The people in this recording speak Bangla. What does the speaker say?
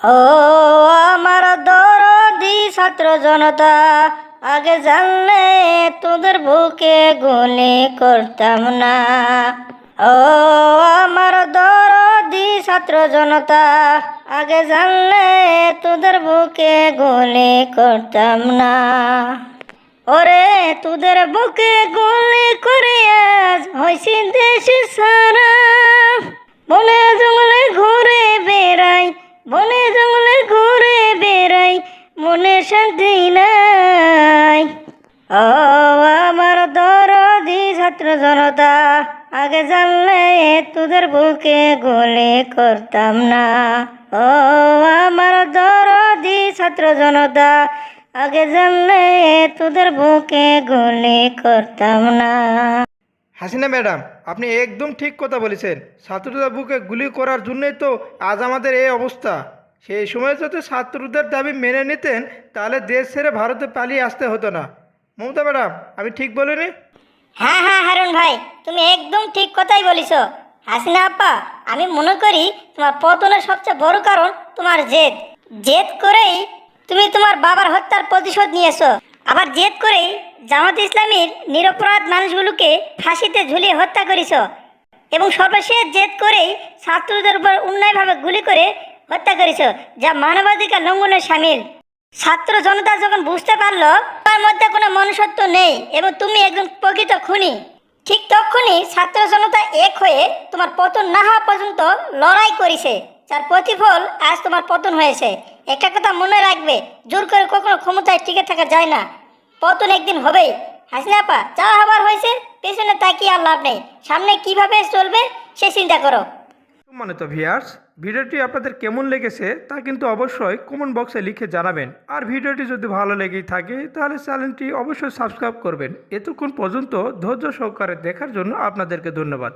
ও আমার দরদি ছাত্র জনতা, আগে জানলে তোদের বুকে গুলি করতাম না। ও আমার দরদি ছাত্র জনতা, আগে জানলে তোদের বুকে গুলি করতাম না। ওরে তোদের বুকে গুলি করে আজ হয়েছি দেশ মনে শান্তি নাই। ও, আমার দরদি ছাত্র জনতা, আগে জানলে তোদের বুকে গুলি করতাম না। ও, আমার দরদি ছাত্র জনতা, আগে জানলে তোদের বুকে গুলি করতাম না। হাসিনা ম্যাডাম, আপনি একদম ঠিক কথা বলেছেন। ছাত্রদের বুকে গুলি করার জন্যই তো আজ আমাদের এই অবস্থা। সেই সময় যদি ছাত্রদের দাবি মেনে নিতেন, তাহলে দেশ ছেড়ে ভারতে পালিয়ে আসতে হতো না। মমতা ম্যাডাম, আমি ঠিক বলিনি? হ্যাঁ হ্যাঁ হারুন ভাই, তুমি একদম ঠিক কথাই বলিছ। হাসিনা আপা, আমি মনে করি তোমার পতনের সবচেয়ে বড় কারণ তোমার জেদ। জেদ করেই তুমি তোমার বাবার হত্যার প্রতিশোধ নিয়েছো। আবার জেদ করেই জামাত ইসলামীর নিরপরাধ মানুষগুলোকে ফাঁসিতে ঝুলিয়ে হত্যা করেছ। এবং সর্বশেষ জেদ করেই ছাত্রদের উপর অন্যায়ভাবে গুলি করে হত্যা করেছ, যা মানবাধিকার লঙ্ঘনের সামিল। ছাত্র জনতা যখন বুঝতে পারল, তার মধ্যে কোনো মনুষ্যত্ব নেই এবং তুমি একজন প্রকৃত খুনি, ঠিক তখনই ছাত্র জনতা এক হয়ে তোমার পতন না হওয়া পর্যন্ত লড়াই করেছে, যার প্রতিফল আজ তোমার পতন হয়েছে। একটা কথা মনে রাখবে, জোর করে কখনো ক্ষমতায় টিকে থাকা যায় না। পতন একদিন হবেই। হাসিনা আপা, যা হবার হয়েছে, পেছনে তাকিয়ে আর লাভ নেই। সামনে কীভাবে চলবে, সে চিন্তা করো। মানে তো ভিয়ার্স ভিডিওটি আপনাদের কেমন লেগেছে তা কিন্তু অবশ্যই কমেন্ট বক্সে লিখে জানাবেন। আর ভিডিওটি যদি ভালো লেগেই থাকে, তাহলে চ্যানেলটি অবশ্যই সাবস্ক্রাইব করবেন। এতক্ষণ পর্যন্ত ধৈর্য সহকারে দেখার জন্য আপনাদেরকে ধন্যবাদ।